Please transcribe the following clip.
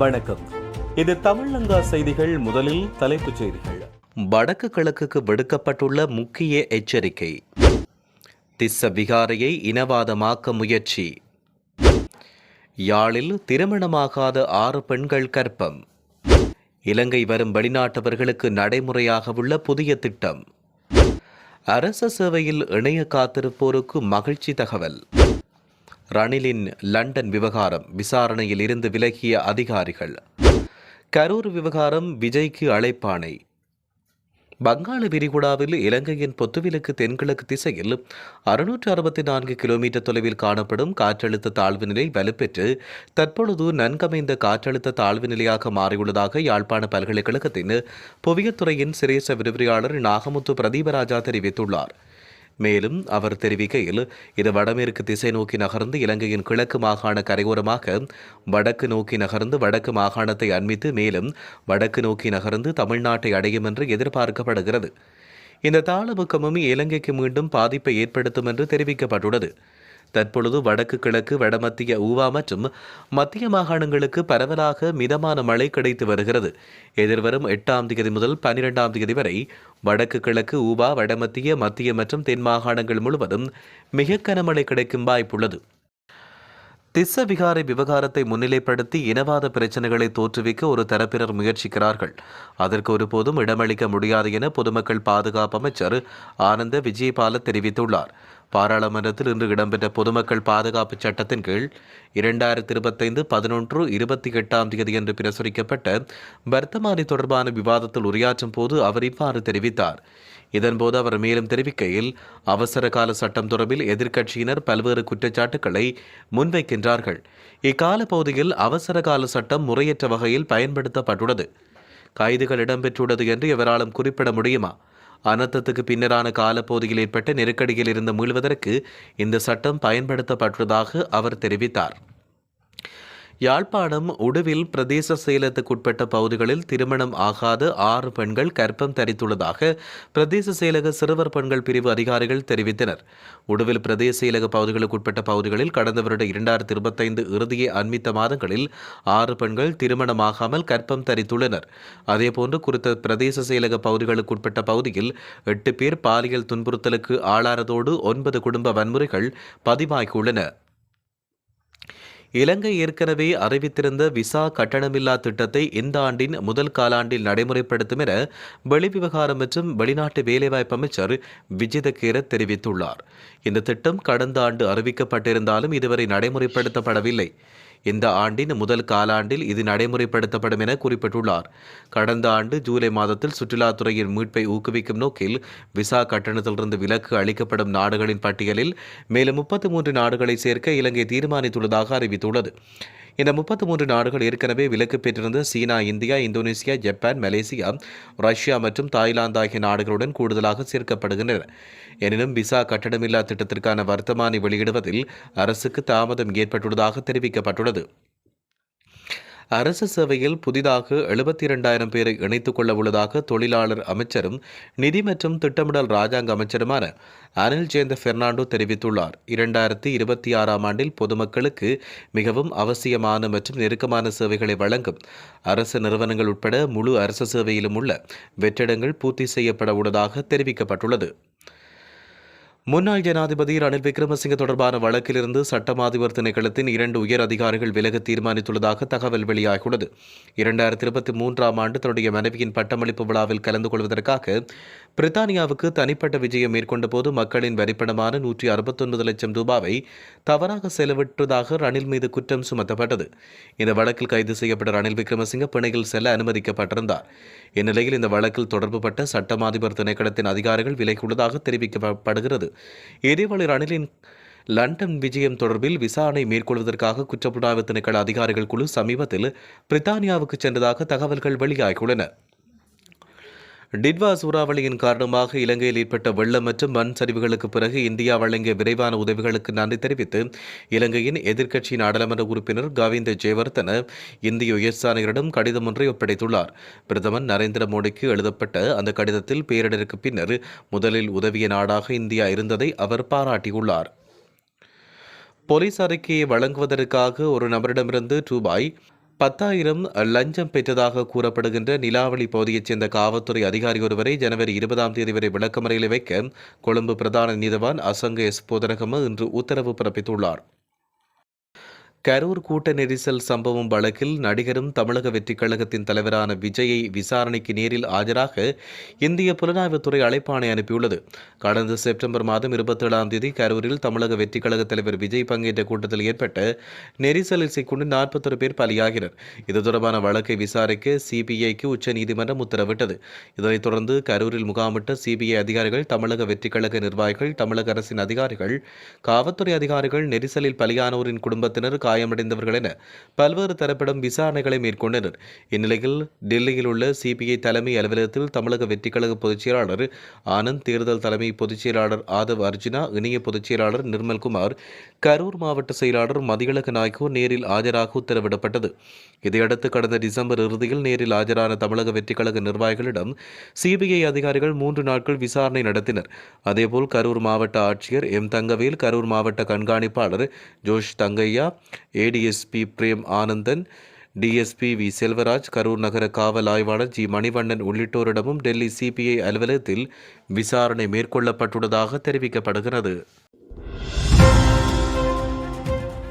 வணக்கம். இது தமிழங்கா செய்திகள் முதலில் தலைப்புச் செய்திகள். வடக்கு கிழக்குக்கு விடுக்கப்பட்டுள்ள முக்கிய எச்சரிக்கை. திஸ்ஸ விகாரையை இனவாதமாக்க முயற்சி. யாழில் திருமணமாகாத ஆறு பெண்கள் கற்பம் இலங்கை வரும் வெளிநாட்டவர்களுக்கு நடைமுறையாக உள்ள புதிய திட்டம். அரச சேவையில் இணைய காத்திருப்போருக்கு மகிழ்ச்சி தகவல். ரணிலின் லண்டன் விவகாரம் விசாரணையில் இருந்து விலகிய அதிகாரிகள். கரூர் விவகாரம் விஜய்க்கு அழைப்பாணை வங்காள விரிகுடாவில் இலங்கையின் பொத்துவிலுக்கு தென்கிழக்கு திசையில் அறுநூற்று அறுபத்தி நான்கு கிலோமீட்டர் தொலைவில் காணப்படும் காற்றழுத்த தாழ்வு நிலை வலுப்பெற்று தற்பொழுது நன்கமைந்த காற்றழுத்த தாழ்வு நிலையாக மாறியுள்ளதாக யாழ்ப்பாண பல்கலைக்கழகத்தின் புவியத்துறையின் சிரேச விரிவுரையாளர் நாகமுத்து பிரதீபராஜா தெரிவித்துள்ளார். மேலும் அவர் தெரிவிக்கையில் இது வடமேற்கு திசை நோக்கி நகர்ந்து இலங்கையின் கிழக்கு மாகாண கரையோரமாக வடக்கு நோக்கி நகர்ந்து வடக்கு மாகாணத்தை அண்மித்து மேலும் வடக்கு நோக்கி நகர்ந்து தமிழ்நாட்டை அடையும் என்று எதிர்பார்க்கப்படுகிறது. இந்த தாளமுக்கமும் இலங்கைக்கு மீண்டும் பாதிப்பை ஏற்படுத்தும் என்று தெரிவிக்கப்பட்டுள்ளது. தற்பொழுது வடக்கு கிழக்கு வடமத்திய ஊவா மற்றும் மத்திய மாகாணங்களுக்கு பரவலாக மிதமான மழை கிடைத்து வருகிறது. எதிர்வரும் எட்டாம் தேதி முதல் பனிரெண்டாம் தேதி வரை வடக்கு கிழக்கு ஊவா வடமத்திய மத்திய மற்றும் தென் மாகாணங்கள் முழுவதும் மிக கனமழை கிடைக்கும் வாய்ப்புள்ளது திஸ்ஸ விகாரை விவகாரத்தை முன்னிலைப்படுத்தி இனவாத பிரச்சனைகளை தோற்றுவிக்க ஒரு தரப்பினர் முயற்சிக்கிறார்கள். அதற்கு ஒருபோதும் இடமளிக்க முடியாது என பொதுமக்கள் பாதுகாப்பு அமைச்சர் ஆனந்த விஜயபால தெரிவித்துள்ளார். பாராளுமன்றத்தில் இன்று இடம்பெற்ற பொதுமக்கள் பாதுகாப்பு சட்டத்தின் கீழ் இரண்டாயிரத்தி இருபத்தைந்து பதினொன்று இருபத்தி எட்டாம் தேதி என்று பிரசுரிக்கப்பட்ட வர்த்தமானி தொடர்பான விவாதத்தில் உரையாற்றும் போது அவர் இவ்வாறு தெரிவித்தார். இதன்போது அவர் மேலும் தெரிவிக்கையில் அவசர கால சட்டம் தொடர்பில் எதிர்க்கட்சியினர் பல்வேறு குற்றச்சாட்டுக்களை முன்வைக்கின்றார்கள். இக்கால பகுதியில் அவசர கால சட்டம் முறையற்ற வகையில் பயன்படுத்தப்பட்டுள்ளது. கைதுகள் இடம்பெற்றுள்ளது என்று எவராலும் குறிப்பிட முடியுமா? அனர்த்தத்துக்கு பின்னரான காலப்பகுதியில் ஏற்பட்ட நெருக்கடியில் இருந்து மீள்வதற்கு இந்த சட்டம் பயன்படுத்தப்பட்டுள்ளதாக அவர் தெரிவித்தார். யாழ்ப்பாணம் உடுவில் பிரதேச செயலகத்துக்குட்பட்ட பகுதிகளில் திருமணம் ஆகாத. ஆறு பெண்கள் கற்பம் தரித்துள்ளதாக பிரதேச செயலக சிறுவர் பெண்கள் பிரிவு அதிகாரிகள் தெரிவித்தனர். உடுவில் பிரதேச செயலக பகுதிகளுக்குட்பட்ட பகுதிகளில் கடந்த வருட இரண்டாயிரத்தி இருபத்தைந்து இறுதியை அண்மித்த மாதங்களில் ஆறு பெண்கள் திருமணமாகாமல் கற்பம் தரித்துள்ளனர். அதேபோன்று குறித்த பிரதேச செயலக பகுதிகளுக்குட்பட்ட பகுதியில் எட்டு பேர் பாலியல் துன்புறுத்தலுக்கு ஆளாரதோடு ஒன்பது குடும்ப வன்முறைகள் பதிவாகியுள்ளன. இலங்கை ஏற்கனவே அறிவித்திருந்த விசா கட்டணமில்லா திட்டத்தை இந்த ஆண்டின் முதல் காலாண்டில் நடைமுறைப்படுத்தும் என வெளிவிவகாரம் மற்றும் வெளிநாட்டு வேலைவாய்ப்பு அமைச்சர் விஜித தெரிவித்துள்ளார். இந்த திட்டம் கடந்த ஆண்டு அறிவிக்கப்பட்டிருந்தாலும் இதுவரை நடைமுறைப்படுத்தப்படவில்லை. இந்த ஆண்டின் முதல் காலாண்டில் இது நடைமுறைப்படுத்தப்படும் என குறிப்பிட்டுள்ளார். கடந்த ஆண்டு ஜூலை மாதத்தில் சுற்றுலாத்துறையின் மீட்பை ஊக்குவிக்கும் நோக்கில் விசா கட்டணத்திலிருந்து விலக்கு அளிக்கப்படும் நாடுகளின் பட்டியலில் மேலும் முப்பத்தி மூன்று நாடுகளை சேர்க்க இலங்கை தீர்மானித்துள்ளதாக அறிவித்துள்ளது. இந்த முப்பத்தி மூன்று நாடுகள் ஏற்கனவே விலக்கு பெற்றிருந்த China India Indonesia Japan Malaysia Russia மற்றும் தாய்லாந்து ஆகிய நாடுகளுடன் கூடுதலாக சேர்க்கப்படுகின்றன. எனினும் விசா கட்டணமில்லா திட்டத்திற்கான வர்த்தமானி வெளியிடுவதில் அரசுக்கு தாமதம் ஏற்பட்டுள்ளதாக தெரிவிக்கப்பட்டுள்ளது. அரசு சேவையில் புதிதாக எழுபத்தி இரண்டாயிரம் பேரை இணைத்துக் கொள்ள உள்ளதாக தொழிலாளர் அமைச்சரும் நிதி மற்றும் திட்டமிடல் ராஜாங்க அமைச்சருமான அனில் ஜெயந்த பெர்னாண்டோ தெரிவித்துள்ளார். இரண்டாயிரத்தி இருபத்தி ஆறாம் ஆண்டில் பொதுமக்களுக்கு மிகவும் அவசியமான மற்றும் நெருக்கமான சேவைகளை வழங்கும் அரசு நிறுவனங்கள் உட்பட முழு அரசு சேவையிலும் உள்ள வெற்றிடங்கள் பூர்த்தி செய்யப்பட உள்ளதாக தெரிவிக்கப்பட்டுள்ளது. முன்னாள் ஜனாதிபதி ரணில் விக்ரமசிங்க தொடர்பான வழக்கிலிருந்து சட்டம் அதிபர் திணைக்களத்தின் இரண்டு உயர் அதிகாரிகள் விலக தீர்மானித்துள்ளதாக தகவல் வெளியாகியுள்ளது. இரண்டாயிரத்தி இருபத்தி மூன்றாம் ஆண்டு தன்னுடைய மனைவியின் பட்டமளிப்பு விழாவில் கலந்து கொள்வதற்காக பிரித்தானியாவுக்கு தனிப்பட்ட விஜயம் மேற்கொண்ட போது மக்களின் வரிப்பணமான நூற்றி அறுபத்தொன்பது லட்சம் ரூபாவை தவறாக செலவிட்டதாக ரணில் மீது குற்றம் சுமத்தப்பட்டது. இந்த வழக்கில் கைது செய்யப்பட்ட ரணில் விக்ரமசிங்க பிணையில் செல்ல அனுமதிக்கப்பட்டிருந்தார். இந்நிலையில் இந்த வழக்கில் தொடர்புபட்ட சட்டம் அதிபர் திணைக்களத்தின் அதிகாரிகள் விலகியுள்ளதாக தெரிவிக்கப்படுகிறது. இதேவேளை ரணிலின் லண்டன் விஜயம் தொடர்பில் விசாரணை மேற்கொள்வதற்காக குற்றப்புலனாய்வு திணைக்கள அதிகாரிகள் குழு சமீபத்தில் பிரித்தானியாவுக்கு சென்றதாக தகவல்கள் வெளியாகியுள்ளன. டிட்வா சூறாவளியின் காரணமாக இலங்கையில் ஏற்பட்ட வெள்ளம் மற்றும் மண் சரிவுகளுக்கு பிறகு இந்தியா வழங்கிய விரைவான உதவிகளுக்கு நன்றி தெரிவித்து இலங்கையின் எதிர்க்கட்சி நாடாளுமன்ற உறுப்பினர் கவிந்த ஜெயவர்தன இந்திய உயர்ஸ்தானிகரிடம் கடிதம் ஒன்றை ஒப்படைத்துள்ளார். பிரதமர் நரேந்திர மோடிக்கு எழுதப்பட்ட அந்த கடிதத்தில் பேரிடருக்கு பின்னர் முதலில் உதவிய நாடாக இந்தியா இருந்ததை அவர் பாராட்டியுள்ளார். போலீஸ் அறிக்கையை வழங்குவதற்காக ஒரு நபரிடமிருந்து ரூபாய் பத்தாயிரம் லஞ்சம் பெற்றதாக கூறப்படுகின்ற நிலாவளி பகுதியைச் சேர்ந்த காவல்துறை அதிகாரி ஒருவரை ஜனவரி இருபதாம் தேதி வரை விளக்கமறையில் வைக்க கொழும்பு பிரதான நீதவான் அசங்க எஸ் போதனகம இன்று உத்தரவு பிறப்பித்துள்ளார். கரூர் கூட்ட நெரிசல் சம்பவம் வழக்கில் நடிகரும் தமிழக வெற்றிக் கழகத்தின் தலைவரான விஜயை விசாரணைக்கு நேரில் ஆஜராக இந்திய புலனாய்வுத்துறை அழைப்பாணை அனுப்பியுள்ளது. கடந்த செப்டம்பர் மாதம் இருபத்தேழாம் தேதி கரூரில் தமிழக வெற்றிக் கழக தலைவர் விஜய் பங்கேற்ற கூட்டத்தில் ஏற்பட்ட நெரிசலில் சிக்கொண்டு நாற்பத்தொரு பேர் பலியாகினர். இது தொடர்பான வழக்கை விசாரிக்க சிபிஐக்கு உச்சநீதிமன்றம் உத்தரவிட்டது. இதனைத் தொடர்ந்து கரூரில் முகாமிட்ட சிபிஐ அதிகாரிகள் தமிழக வெற்றிக் கழக நிர்வாகிகள் தமிழக அரசின் அதிகாரிகள் காவல்துறை அதிகாரிகள் நெரிசலில் பலியானோரின் குடும்பத்தினர் காயமடைந்தவர்கள் என பல்வேறு தரப்பிடம் விசாரணைகளை மேற்கொண்டனர். இந்நிலையில் டெல்லியில் உள்ள சிபிஐ தலைமை அலுவலகத்தில் தமிழக வெற்றிக்கழக பொதுச் செயலாளர் ஆனந்த் தேர்தல் தலைமை பொதுச் செயலாளர் ஆதவ் அர்ஜுனா இணைய பொதுச் செயலாளர் நிர்மல்குமார் கரூர் மாவட்ட செயலாளர் மதியழகு நாய்க்கு நேரில் ஆஜராக உத்தரவிடப்பட்டது. இதையடுத்து கடந்த டிசம்பர் இறுதியில் நேரில் ஆஜரான தமிழக வெற்றிக்கழக நிர்வாகிகளிடம் சிபிஐ அதிகாரிகள் மூன்று நாட்கள் விசாரணை நடத்தினர். அதேபோல் கரூர் மாவட்ட ஆட்சியர் எம் தங்கவேல் கரூர் மாவட்ட கண்காணிப்பாளர் Josh Thangaiya ADSP Prem Anandan DSP V Selvaraj Karur நகர காவல் ஆய்வாளர் ஜி மணிவண்ணன் உள்ளிட்டோரிடமும் டெல்லி சிபிஐ அலுவலகத்தில் விசாரணை மேற்கொள்ளப்பட்டுள்ளதாக தெரிவிக்கப்படுகிறது.